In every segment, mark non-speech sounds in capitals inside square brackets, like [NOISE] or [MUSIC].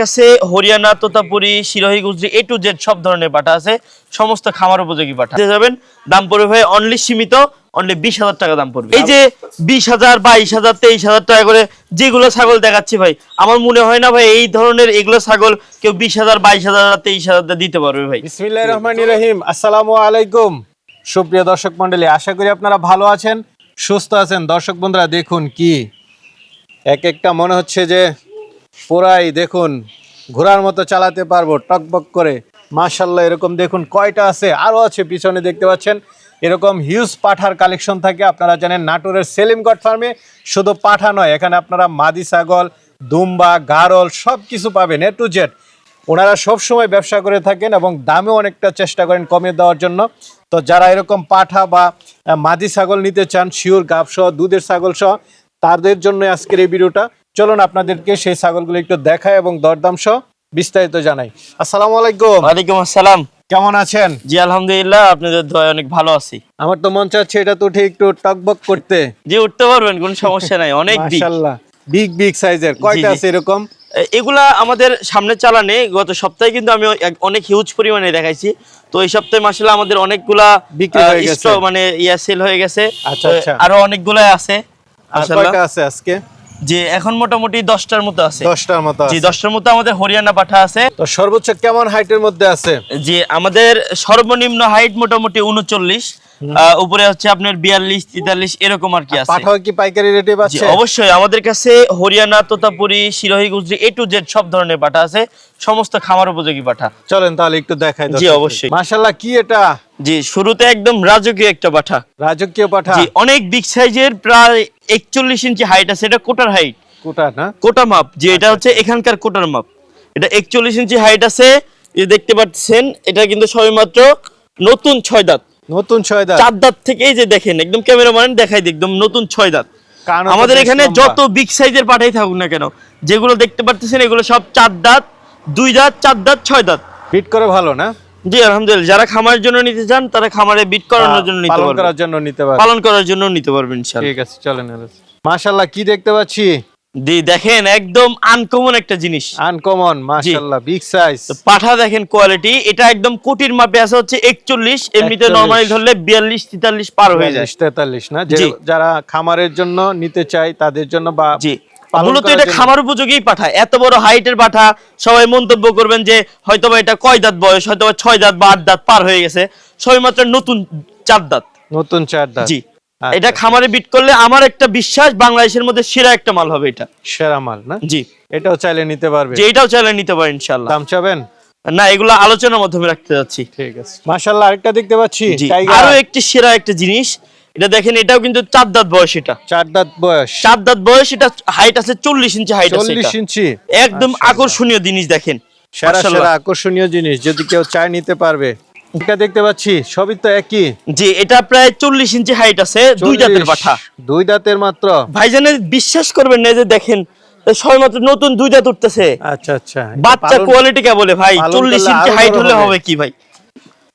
কাছে Haryana, Totapuri Sirohi Gujri A to Z সব ধরনের পাঠা আছে। সমস্ত খামার উপযোগী পাঠা পেয়ে যাবেন, দাম পড়বে ভাই অনলি সীমিত অনলি বিশ হাজার টাকা দাম পড়বে। এই যে বিশ হাজার, বাইশ হাজার, তেইশ হাজার টাকা করে যেগুলো ছাগল দেখাচ্ছি ভাই, আমার মনে হয় না ভাই এই ধরনের এগুলো ছাগল কেউ বিশ হাজার, বাইশ হাজার, তেইশ হাজার দিতে পারবে ভাই। বিসমিল্লাহির রহমানির রহিম। আসসালামু আলাইকুম। সুপ্রিয় দর্শক মণ্ডলী, আশা করি আপনারা ভালো আছেন, সুস্থ আছেন। দর্শক বন্ধুরা, দেখুন কি। এক একটা মনে হচ্ছে যে পুরাই দেখুন ঘোরার মতো চালাতে পারব, টকবক করে। মাশাল্লাহ এরকম দেখুন কয়টা আছে? আরও আছে, পিছনে দেখতে পাচ্ছেন। এরকম হিউজ পাঠার কালেকশন থাকে। আপনারা জানেন, নাটোরের সেলিমগড় ফার্মে শুধু পাঠা নয়, এখানে আপনারা মাদি ছাগল, দুম্বা, গারল সব কিছু পাবেন এ টু জেড ওনারা সবসময় ব্যবসা করে থাকেন এবং দামেও অনেকটা চেষ্টা করেন কমিয়ে দেওয়ার জন্য। তো যারা এরকম পাঠা বা মাদি ছাগল নিতে চান শিওর গাব সহ দুধের ছাগল সহ, তাদের জন্য আজকের এই ভিডিওটা। চলুন আপনাদেরকে সেই ছাগলগুলো একটু দেখায় এবং দরদাম সহ বিস্তারিত জানাই। আসসালামু আলাইকুম। ওয়ালাইকুম আসসালাম। কেমন আছেন? জি আলহামদুলিল্লাহ আপনাদের দয়া অনেক ভালো আছি। আমার তো মন চাচ্ছে এটা তো ঠিক একটু টকবক করতে। জি উঠতে পারবেন কোনো সমস্যা নাই অনেক মাশাআল্লাহ বিগ বিগ সাইজের কয়টা আছে এরকম? এগুলা আমাদের সামনে চালানে গত সপ্তাহে কিন্তু আমি অনেক হিউজ পরিমাণে দেখাইছি। তো এই সপ্তাহে মাসালে আমাদের অনেকগুলা বিক্রি হয়ে গেছে। মানে ইয়া সেল হয়ে গেছে। আচ্ছা, আচ্ছা। আরও অনেকগুলা আছে। কয়টা আছে আজকে? যে এখন মোটামুটি দশটার মতো আছে। দশটার মতো জি দশটার মতো আমাদের হরিয়ানা পাঠা আছে। তো সর্বোচ্চ কেমন হাইটের মধ্যে আছে? যে আমাদের সর্বনিম্ন হাইট মোটামুটি উনচল্লিশ। উপরে হচ্ছে আপনার বিয়াল্লিশ তেতাল্লিশ এরকম আর কি আছে। পাঠাও কি পাইকারি রেটে পাচ্ছে? অবশ্যই। আমাদের কাছে Haryana Totapuri Sirohi Gujri A to Z সব ধরনের পাঠা আছে। সমস্ত খামার উপযোগী পাঠা। চলেন তাহলে একটু দেখাই জি, অবশ্যই। মাশাল্লাহ কি এটা? জি শুরুতে একদম রাজকীয় একটা পাঠা। রাজকীয় পাঠা? জি অনেক বিগ সাইজের প্রায় একচল্লিশ ইঞ্চি হাইট আছে। এটা কোটার হাইট কোটা না? কোটা মাপ যে আচ্ছা, এটা হচ্ছে এখানকার কোটার মাপ। এটা একচল্লিশ ইঞ্চি হাইট আছে। দেখতে পাচ্ছেন এটা কিন্তু সবেমাত্র নতুন ছয় দাঁত। নতুন ছয় দাঁত। চার দাঁত থেকে এই যে দেখেন একদম ক্যামেরাম্যান দেখাই দিই, একদম নতুন ছয় দাঁত। আমাদের এখানে যত বিগ সাইজের পাঠাই থাকুক না কেন যেগুলো দেখতে পাচ্ছেন এগুলো সব চার দাঁত দুই দাঁত চার দাঁত ছয় দাঁত। ফিট করে ভালো না? জি আলহামদুলিল্লাহ। যারা খামারের জন্য নিতে চান তারা খামারে বিট করানোর জন্য নিতে পালন পারবেন। করার জন্য নিতে পারে পালন করার জন্য নিতে পারবেন ইনশাআল্লাহ। ঠিক আছে চলেন মাশাল্লাহ কি দেখতে পাচ্ছি? দি দেখেন একদম আনকমন একটা জিনিস। আনকমন মাশাল্লাহ বিগ সাইজ পাঠা দেখেন কোয়ালিটি এটা একদম কোটির মাপে আছে হচ্ছে একচল্লিশ এমনিতে 41 নর্মালি ধরলে বিয়াল্লিশ তেতাল্লিশ পার হয়ে যায়। তেতাল্লিশ না? যারা খামারের জন্য নিতে চায় তাদের জন্য বা মূলত এটা খামার উপযোগী পাঠা। এত বড় হাইটের পাঠা সবাই মন্তব্য করবেন যে হয়তোবা এটা কয় দাঁত বয়স হয়তোবা ছয় দাঁত বা আট দাঁত পার হয়ে গেছে। সবাই মাত্র নতুন চার দাঁত। নতুন চার দাঁত। জি। এটা খামারে বিট করলে আমার একটা বিশ্বাস বাংলাদেশের মধ্যে সেরা একটা মাল হবে এটা। সেরা মাল না? জি। এটাও চাইলে নিতে পারবে। এটাও চাইলে নিতে পারেন ইনশাল্লাহ দাম চাবেন? না এগুলো আলোচনার মাধ্যমে রাখতে যাচ্ছি। ঠিক আছে। মাশাল্লাহ আরেকটা দেখতে পাচ্ছি আরও একটি সেরা একটা জিনিস এটা দেখেন এটাও কিন্তু চার দাঁত বয়স এটা। চার দাঁত বয়স। চার দাঁত বয়স এটা হাইট আছে চল্লিশ ইঞ্চি হাইট আছে চল্লিশ। ইঞ্চি। একদম আকর্ষণীয় জিনিস দেখেন। সেরা সেরা আকর্ষণীয় জিনিস যদি কেউ চায় নিতে পারবে। এটা দেখতে পাচ্ছি সবই তো একই। জি এটা প্রায় চল্লিশ ইঞ্চি হাইট আছে দুই দাঁতের পাঠা দুই দাঁতের মাত্র। ভাইজানের বিশ্বাস করবেন না যে দেখেন নতুন দুই দাঁত উঠতেছে। আচ্ছা আচ্ছা। বাচ্চা কোয়ালিটি কে বলে ভাই? চল্লিশ ইঞ্চি হাইট হলে হবে। কি ভাই?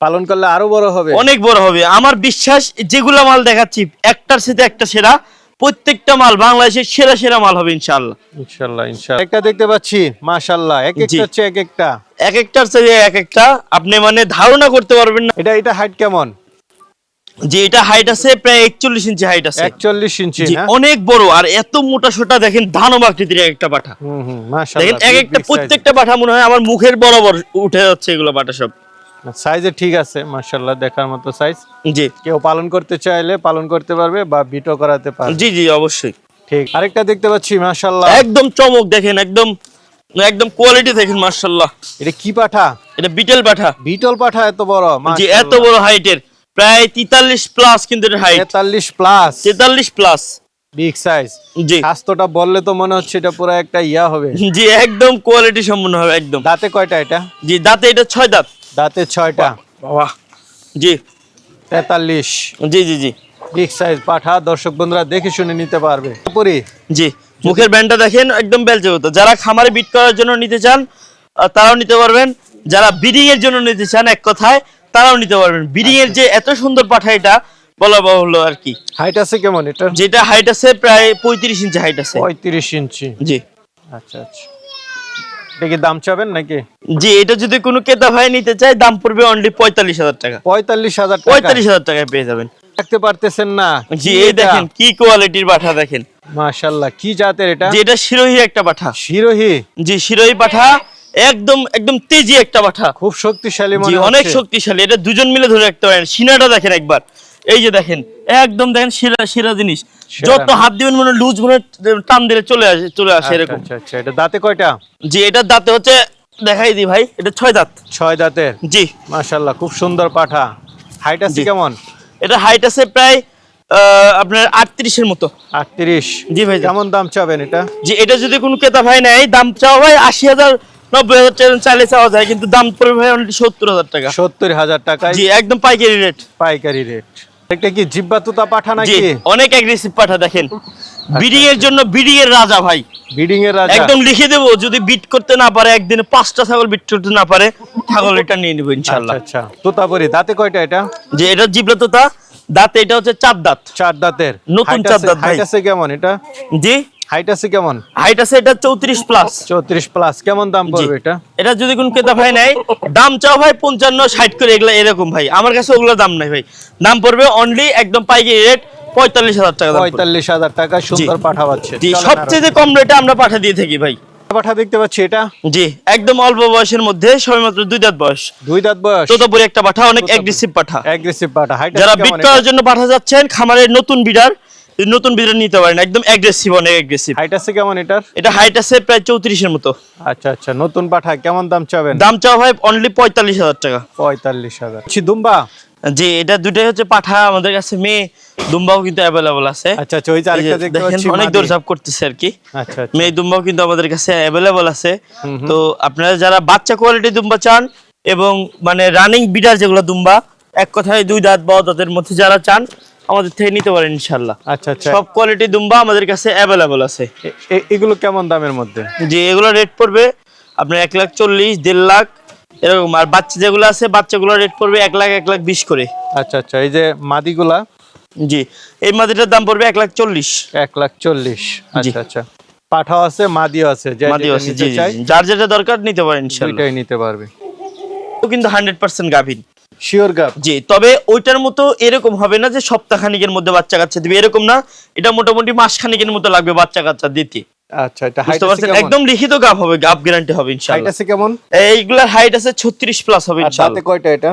পালন করলে আরও বড় হবে। অনেক বড় হবে। আমার বিশ্বাস যেগুলা মাল দেখাচ্ছি একটার সাথে একটা সেরা প্রত্যেকটা মাল বাংলাদেশের সেরা সেরা মাল হবে ইনশাআল্লাহ। ইনশাআল্লাহ ইনশাআল্লাহ। একটা দেখতে পাচ্ছি মাশাআল্লাহ। এক একটা হচ্ছে এক একটা। এক একটার সাথে এক একটা আপনি মানে ধারণা করতে পারবেন না। এটা এটা হাইট কেমন? যে এটা হাইট আছে প্রায় একচল্লিশ ইঞ্চি হাইট আছে। একচল্লিশ ইঞ্চি না অনেক বড় আর এত মোটা সোটা দেখেন ধানব আকৃতির এক একটা পাঠা হুম হুম দেখেন এক একটা প্রত্যেকটা পাঠা মনে হয় আমার মুখের বরাবর উঠে যাচ্ছে এগুলো পাঠা সব। সাইজে ঠিক আছে মাশাআল্লাহ দেখার মতো সাইজ জি। কেউ পালন করতে চাইলে পালন করতে পারবে বা বিটো করাতে পারবে। জি জি অবশ্যই। ঠিক আরেকটা দেখতে পাচ্ছি মাশাআল্লাহ। একদম চমক দেখেন একদম একদম কোয়ালিটি দেখেন মার্শাল্লাহ এটা কি পাঠা? এটা বিটেল পাঠা। বিটল পাঠা এত বড় জি এত বড় হাইটের প্রায় তেতাল্লিশ প্লাস কিন্তু হাইট তেতাল্লিশ প্লাস তেতাল্লিশ প্লাস বিগ সাইজ জি। স্বাস্থ্যটা বললে তো মনে হচ্ছে এটা পুরো একটা ইয়া হবে। জি একদম কোয়ালিটি সম্পূর্ণ হবে একদম। দাঁতে কয়টা এটা? জি দাঁতে এটা ছয় দাঁত। দাঁতে ছয়টা। বাবা জি। তেতাল্লিশ। জি জি জি। বিগ সাইজ পাঠা দর্শক বন্ধুরা দেখে শুনে নিতে পারবে। পুরি জি। মুখের ব্যান্ডটা দেখেন একদম বেলচে মতো। যারা খামারে বিট করার জন্য নিতে চান তারাও নিতে পারবেন। যারা বিডিং এর জন্য নিতে চান এক কথায় তারাও নিতে পারবেন। বিডিং এর যে এত সুন্দর পাঠা এটা বলা বাহুল্য আর কি। হাইট আছে কেমন এটা যেটা হাইট আছে প্রায় পঁয়ত্রিশ ইঞ্চি হাইট আছে। পঁয়ত্রিশ ইঞ্চি জি। আচ্ছা আচ্ছা। দাম চাবেন নাকি? জি এটা যদি কোনো ক্রেতা ভাই নিতে চায় দাম পড়বে অনলি পঁয়তাল্লিশ হাজার টাকা। পঁয়তাল্লিশ হাজার পঁয়তাল্লিশ হাজার টাকায় পেয়ে যাবেন। রাখতে পারতেছেন না। জি এই দেখেন কি কোয়ালিটির পাঠা দেখেন। মাশাল্লাহ কি জাতের এটা? যে এটা শিরোহী একটা পাঠা। শিরোহি? জি শিরোহী পাঠা একদম একদম তেজি একটা পাঠা। খুব শক্তিশালী মনে অনেক শক্তিশালী এটা দুজন মিলে ধরে রাখতে পারেন। সিনাটা দেখেন একবার। এই যে দেখেন একদম দেখেন সেরা সেরা জিনিস। যত হাত দিবেন মনে লুজ মনে টান দিলে চলে আসে চলে আসে আচ্ছা, এরকম। আচ্ছা আচ্ছা এটা দাঁতে কয়টা? জি এটার দাঁতে হচ্ছে দেখাই দি ভাই এটা ছয় দাঁত। ছয় দাঁতের? জি। মাশাল্লাহ খুব সুন্দর পাঠা। হাইট আছে কেমন? এটা হাইট আছে প্রায় আপনার আটত্রিশের মতো। আটত্রিশ। জি ভাই কেমন দাম চাবেন এটা? যে এটা যদি কোনো ক্রেতা ভাই নেয় দাম চাওয়া ভাই আশি হাজার নব্বই হাজার টাকা চাইলে চাওয়া যায় কিন্তু দাম পড়বে ভাই অনলি সত্তর হাজার টাকা। সত্তর হাজার টাকায়? জি একদম পাইকারি রেট পাইকারি রেট এটা কি জিব্বা তুতা পাঠা নাকি? অনেক অ্যাগ্রেসিভ পাঠা দেখেন। বিডিং এর জন্য বিডিং এর রাজা ভাই। বিডিং এর রাজা। একদম লিখে দেবো যদি বিট করতে না পারে একদিনে পাঁচটা ছাগল বিট করতে না পারে ছাগল [LAUGHS] এটা নিয়ে নিবো আচ্ছা আচ্ছা। তোতাপুরি দাঁতে কয়টা এটা? যে এটা জিবলা তো তা দাঁত এটা হচ্ছে চার দাঁত। চার দাঁতের। নতুন চার দাঁত ভাই। আছে কেমন এটা? জি? হাইট আছে কেমন? হাইট আছে এটা চৌত্রিশ প্লাস চৌত্রিশ প্লাস কেমন দাম পড়বে এটা? এটা যদি কোন ক্রেতা ভাই নাই দাম চাও ভাই পঞ্চান্ন ষাট করে এগুলা এরকম ভাই। আমার কাছে ওগুলা দাম নাই ভাই। দাম পড়বে অনলি একদম পাইকারি রেট পঁয়তাল্লিশ হাজার টাকা পঁয়তাল্লিশ হাজার টাকা সুন্দর পাঠা পাচ্ছে। জি সবচেয়ে কম রেটে আমরা পাঠা দিয়ে থাকি ভাই। পাঠা দেখতে পাচ্ছি এটা? জি একদম অল্প বয়সের মধ্যে সবেমাত্র দুই দাঁত বয়স। দুই দাঁত বয়স? তোতাপুরি একটা পাঠা অনেক অ্যাগ্রেসিভ পাঠা। অ্যাগ্রেসিভ পাঠা যারা আছে বিট করার জন্য পাঠা যাচ্ছেন খামারের নতুন বিডার নতুন বিডার নিতে পারেন একদম অ্যাগ্রেসিভ অনেক অ্যাগ্রেসিভ হাইট আছে কেমন এটার? এটা হাইট আছে প্রায় চৌত্রিশের মতো। আচ্ছা আচ্ছা নতুন পাঠা কেমন দাম চাবেন? দাম চাওয়া হয় অনলি পঁয়তাল্লিশ হাজার টাকা। পঁয়তাল্লিশ হাজার। ছি দুম্বা। জি এটা দুটাই হচ্ছে পাঠা আমাদের কাছে মেয়ে দুম্বাও কিন্তু অ্যাভেলেবল আছে। আচ্ছা আচ্ছা ওই যে আরেকটা দেখতে পাচ্ছি অনেক মাদি। করতেছে আর কি। আচ্ছা আচ্ছা। মেয়ে দুম্বাও কিন্তু আমাদের কাছে অ্যাভেলেবল আছে। তো আপনারা যারা বাচ্চা কোয়ালিটি দুম্বা চান এবং মানে রানিং বিডার যেগুলো দুম্বা এক কথায় দুই দাঁত বা দাঁতের মধ্যে যারা চান আমাদের থেকে নিতে পারেন ইনশাল্লাহ আচ্ছা আচ্ছা। সব কোয়ালিটি দুম্বা আমাদের কাছে অ্যাভেলেবল আছে। এগুলো কেমন দামের মধ্যে? যে এগুলো রেট পড়বে আপনার এক লাখ চল্লিশ দেড় লাখ। এরকম আর বাচ্চা যেগুলো আছে বাচ্চাগুলো রেট পড়বে এক লাখ এক লাখ বিশ করে। আচ্ছা আচ্ছা এই যে মাদিগুলা? জি এই মাদিটার দাম পড়বে এক লাখ চল্লিশ। এক লাখ চল্লিশ আচ্ছা আচ্ছা। পাঠাও আছে মাদিও আছে জি। যার যেটা দরকার নিতে পারেন ইনশাল্লাহ নিতে পারবে। ও কিন্তু হান্ড্রেড পার্সেন্ট গাভিন শিওর জি তবে ওইটার মতো এরকম হবে না যে সপ্তাহ খানিকের মধ্যে বাচ্চা কাচ্চা দিবে এরকম না। এটা মোটামুটি মাস খানিকের মতো লাগবে বাচ্চা কাচ্চা দিতে। আচ্ছা এটা হাইট একদম লিখিত হবে গাভ গ্যারান্টি হবে হাইট আছে কেমন? এইগুলার হাইট আছে 36 প্লাস হবে দাঁতে কয়টা এটা?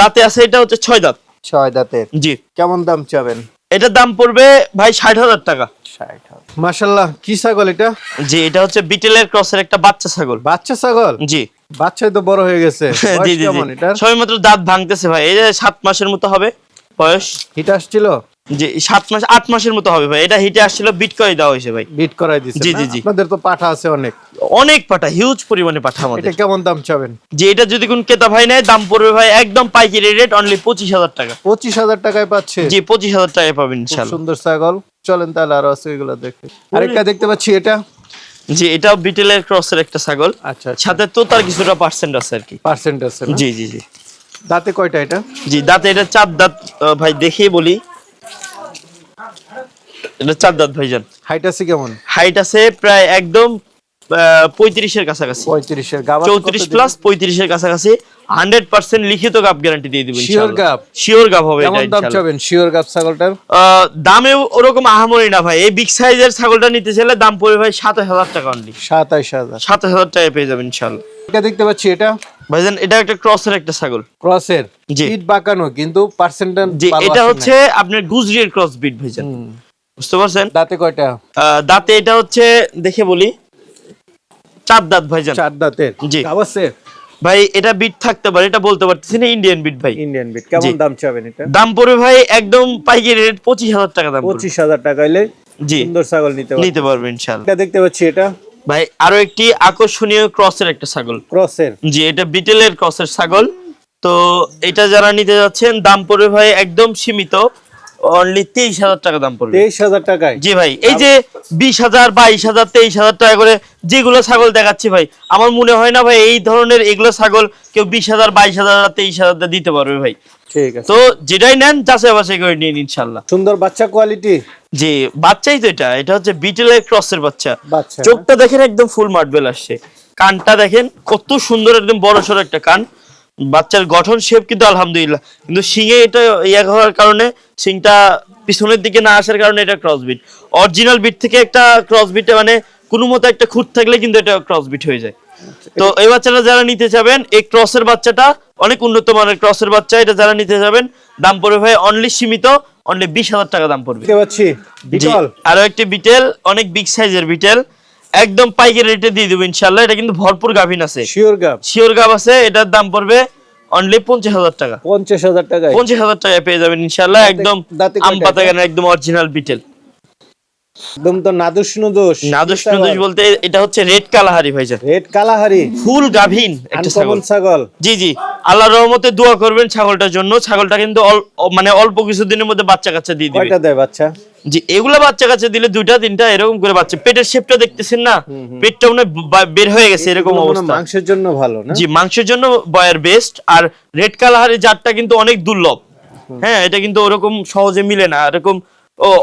দাঁতে আছে এটা হচ্ছে ছয় দাঁত। ছয় দাঁতের। জি। কেমন দাম চাবেন? এটার দাম পড়বে ভাই ষাট হাজার টাকা। ষাট মাশাল্লাহ কি ছাগল এটা? জি এটা হচ্ছে বিটেলের ক্রসের একটা বাচ্চা ছাগল। বাচ্চা ছাগল? জি। বাচ্চাই তো বড় হয়ে গেছে। [LAUGHS] জি জি সবাই মাত্র দাঁত ভাঙতেছে ভাই এই যে সাত মাসের মতো হবে বয়স। হিট আসছিল? জি সাত মাস আট মাসের মতো হবে ভাই। এটা হিটে আসছিল বিট করে দেওয়া হয়েছে ভাই। বিট করাই দিছে জি, জি, জি। আপনাদের তো পাঠা আছে অনেক। অনেক পাঠা হিউজ পরিমাণে পাঠা এটা আমাদের কেমন দাম চাবেন? যে এটা যদি কোন ক্রেতা ভাই নেয় দাম পড়বে ভাই একদম পাইকারি রেট অনলি পঁচিশ হাজার টাকা। পঁচিশ হাজার টাকায় পাচ্ছে? জি পঁচিশ হাজার টাকায় পাবেন সুন্দর ছাগল। চলেন তাহলে আরও আছে এগুলো দেখে। আরেকটা দেখতে পাচ্ছি এটা। জি এটাও বিটেলের ক্রসের একটা ছাগল। আচ্ছা সাথে তো তার কিছুটা পার্সেন্ট আছে আর কি। পার্সেন্ট আছে জি জি জি। দাঁতে কয়টা এটা? জি দাঁতে এটা চার দাঁত ভাই দেখিয়ে বলি। এটা চার দাঁত ভাইজান। হাইট আছে কেমন? হাইট আছে প্রায় একদম পঁয়ত্রিশের কাছাকাছি। পঁয়ত্রিশের চৌত্রিশ প্লাস পঁয়ত্রিশের কাছাকাছি। হান্ড্রেড পার্সেন্ট লিখিত গাপ গ্যারান্টি দিয়ে দিবেন Sure গাব? শিওর গাপ হবে কেমন দাম চাবেন? শিওর গাব ছাগলটার? দামে ওরকম আহামরি না ভাই। এই বিগ সাইজের ছাগলটা নিতে চাইলে দাম পড়বে ভাই সাতাশ হাজার টাকা অনলি সাতাইশ হাজার। সাতাশ হাজার টাকায় পেয়ে যাবেন ইনশাল্লাহ এটা দেখতে পাচ্ছি এটা? ভাইজান এটা একটা ক্রসের একটা ছাগল। ক্রসের। ইট বাঁকানো কিন্তু পার্সেন্টেজ এটা হচ্ছে আপনার গুজরির ক্রস বিট ভাইজান বুঝতে পারছেন? দাঁতে কয়টা? দাঁতে এটা হচ্ছে দেখে বলি। চার দাঁত ভাইজান। চার দাঁতের? জি। আছে? ভাই এটা বিট থাকতে পারে এটা বলতে পারতেছি না ইন্ডিয়ান বিট ভাই। ইন্ডিয়ান বিট কেমন দাম চাবেন এটা? দাম পড়বে ভাই একদম পাইকারি রেট পঁচিশ হাজার টাকা দাম। পঁচিশ হাজার টাকা হইলে জি। সুন্দর ছাগল নিতে পারবেন। নিতে পারবে ইনশাল্লাহ এটা দেখতে পাচ্ছি এটা? ভাই আরও একটি আকর্ষণীয় ক্রসের একটা ছাগল। ক্রসের? জি এটা বিটেলের ক্রসের ছাগল। তো এটা যারা নিতে যাচ্ছেন দাম পড়বে ভাই একদম সীমিত। অনলি তেইশ হাজার টাকা দাম পড়বে। তেইশ হাজার টাকায়? জি ভাই এই যে বিশ হাজার বাইশ হাজার তেইশ হাজার টাকা করে যেগুলো ছাগল দেখাচ্ছি ভাই আমার মনে হয় না ভাই এই ধরনের এগুলো ছাগল কেউ বিশ হাজার বাইশ হাজার তেইশ হাজার দিতে পারবে ভাই। ঠিক আছে। তো যেটাই নেন যাচাই বাছাই করে নিন ইনশাল্লাহ। সুন্দর বাচ্চা কোয়ালিটি জি বাচ্চাই তো এটা এটা হচ্ছে বিটেলের ক্রসের বাচ্চা। চোখটা দেখেন একদম ফুল মার্বেল আসছে। কানটা দেখেন কত সুন্দর একদম বড় সড়ো একটা কান। বাচ্চার গঠন শেপ কিন্তু আলহামদুলিল্লাহ। কিন্তু শিঙে এটা ইয়ে হওয়ার কারণে শিংটা পিছনের দিকে না আসার কারণে এটা ক্রস বিট অরিজিনাল বিট থেকে একটা ক্রস বিটে মানে কোনো মতো একটা খুঁত থাকলে কিন্তু এটা ক্রস বিট হয়ে যায়। তো এই বাচ্চাটা যারা নিতে চাবেন এই ক্রসের বাচ্চাটা অনেক উন্নত মানের ক্রসের বাচ্চা এটা যারা নিতে যাবেন দাম পড়বে ভাই অনলি সীমিত অনলি বিশ হাজার টাকা দাম পড়বে। আরও একটি বিটেল অনেক বিগ সাইজের বিটেল। একদম পাইকারি রেটে দিয়ে দেবো ইনশাল্লাহ এটা কিন্তু ভরপুর গাভিন আছে। শিওর গাব শিওর গাভ আছে এটার দাম পড়বে অনলি পঞ্চাশ হাজার টাকা। পঞ্চাশ হাজার টাকায়। পঞ্চাশ হাজার টাকায় পেয়ে যাবেন ইনশাল্লাহ একদম আম পাতা একদম অরিজিনাল বিটেল একদম তো নাদুস নুদুস। নাদুস নুদুস বলতে এটা হচ্ছে রেড কালাহারি ভাইজান। Red Kalahari. ফুল গাভিন একটা ছাগল। ছাগল। জি জি। আল্লাহর রহমতে দোয়া করবেন ছাগলটার জন্য। ছাগলটা কিন্তু মানে অল্প কিছুদিনের মধ্যে বাচ্চা কাচ্চা দিয়ে দিবে। কয়টা দেয় বাচ্চা? জি এগুলা বাচ্চা কাচ্চা দিলে দুইটা তিনটা এরকম করে বাচ্চা। পেটের শেপটা দেখতেছেন না? পেটটা মনে বের হয়ে গেছে এরকম অবস্থা। মাংসের জন্য ভালো না? জি মাংসের জন্য বয়ার বেস্ট আর রেড কালারের জাতটা কিন্তু অনেক দুর্লভ। হ্যাঁ এটা কিন্তু ওরকম সহজে মিলে না। এরকম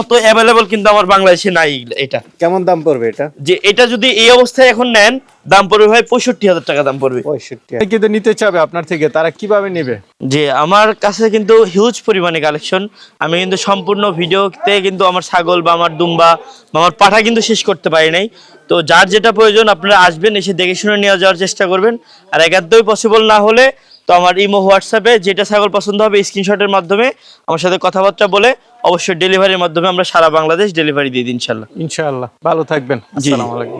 অত অ্যাভেলেবল কিন্তু আমার বাংলাদেশে নাই এটা। কেমন দাম পড়বে এটা? যে এটা যদি এই অবস্থায় এখন নেন দাম পড়বে ভাই পঁয়ষট্টি হাজার টাকা দাম পড়বে। পঁয়ষট্টি কিন্তু নিতে চাবে আপনার থেকে তারা কীভাবে নেবে? যে আমার কাছে কিন্তু হিউজ পরিমাণে কালেকশন আমি কিন্তু সম্পূর্ণ ভিডিওতে কিন্তু আমার ছাগল বা আমার দুম্বা বা আমার পাঠা কিন্তু শেষ করতে পারি নাই। তো যার যেটা প্রয়োজন আপনারা আসবেন এসে দেখে শুনে নিয়ে যাওয়ার চেষ্টা করবেন। আর একান্তই পসিবল না হলে তো আমার ইমো হোয়াটসঅ্যাপে যেটা ছাগল পছন্দ হবে স্ক্রিনশটের মাধ্যমে আমার সাথে কথাবার্তা বলে অবশ্যই ডেলিভারির মাধ্যমে আমরা সারা বাংলাদেশ ডেলিভারি দিয়ে দিই ইনশাল্লাহ ইনশাল্লাহ ভালো থাকবেন। জি। আসসালামু আলাইকুম।